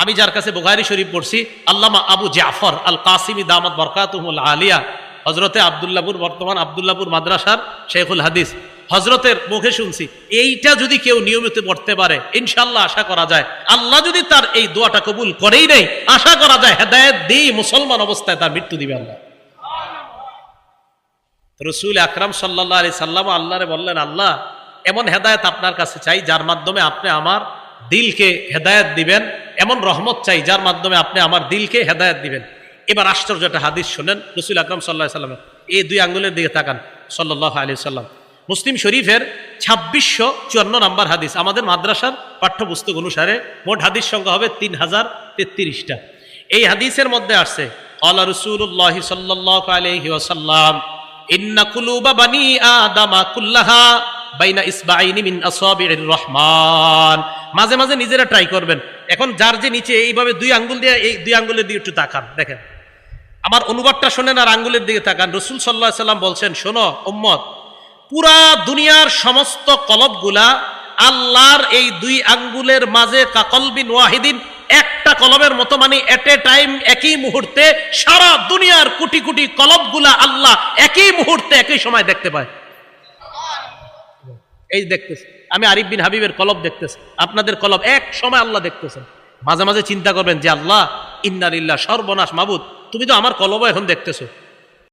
আমি যার কাছে বুখারি শরীফ পড়ছি, আল্লামা আবু জাফর আল কাসিমি দামাত বরকাতুল আলিয়া। হজরতে আবদুল্লাপুর বর্তমান আবদুল্লাপুর মাদ্রাসার শেখুল হাদিস। হজরতের মুখে শুনছি, এইটা যদি কেউ নিয়মিত পড়তে পারে ইনশাল্লাহ আশা করা যায়। আল্লাহ যদি তার এই দোয়াটা কবুল করেই নেই আশা করা যায়, হেদায়ত দিই মুসলমান অবস্থায় তার মৃত্যু দিবে আল্লাহ। রসুল আকরাম সাল্লাহ আলি সাল্লাম আল্লাহরে বললেন, আল্লাহ, এমন হেদায়ত আপনার কাছে চাই, যার মাধ্যমে আপনি আমার দিলকে হেদায়ত দিবেন, এমন রহমত চাই যার মাধ্যমে আপনি আমার দিলকে হেদায়ত দিবেন। এবার আশ্চর্য হাদিস শোনেন, রসুল আকরাম সাল্লাহ সাল্লাম এই দুই আঙ্গুলের দিকে তাকান সাল্লাহ আলি সাল্লাম। মুসলিম শরীফের ছাব্বিশশো চুয়ান্ন নম্বর হাদিস, আমাদের মাদ্রাসার পাঠ্যপুস্তক অনুসারে মোট হাদিস সংখ্যা হবে তিন হাজার তেত্রিশটা। এই হাদিসের মধ্যে আসছে আল্লাহ রসুল্লাহ সাল্লাহ আলহি ওসাল্লাম ইন্না কুলুবা বানি আদামা কুল্লাহা বাইনা ইসবাইনি মিন রহমান। মাঝে মাঝে নিজেরা ট্রাই করবেন। এখন যার যে নিচে এইভাবে দুই আঙ্গুল দিয়ে, এই দুই আঙ্গুলের একটু তাকান, দেখেন। আমার অনুবাদটা শোনেন আর আঙ্গুলের দিকে তাকান। রসুল সাল্লাহ সাল্লাম বলছেন, শোনো, উম্মত, পুরা দুনিয়ার সমস্ত কলবগুলা আল্লাহর এই দুই আঙ্গুলের মাঝে কাকলবিন ওয়াহিদিন, একটা কলবের মতো মানে এট এ টাইম একই মুহূর্তে সারা দুনিয়ার কোটি কোটি কলবগুলা আল্লাহ একই মুহূর্তে একই সময় দেখতে পায়। এই দেখতেছে। আমি আরিফ বিন হাবিবের কলব দেখতেছি। আপনাদের কলব এক সময় আল্লাহ দেখতেছেন। মাঝে মাঝে চিন্তা করবেন যে, আল্লাহ ইন্নালিল্লাহ সর্বনাশ মাবুদ। তুমি তো আমার কলব এখন দেখতেছো।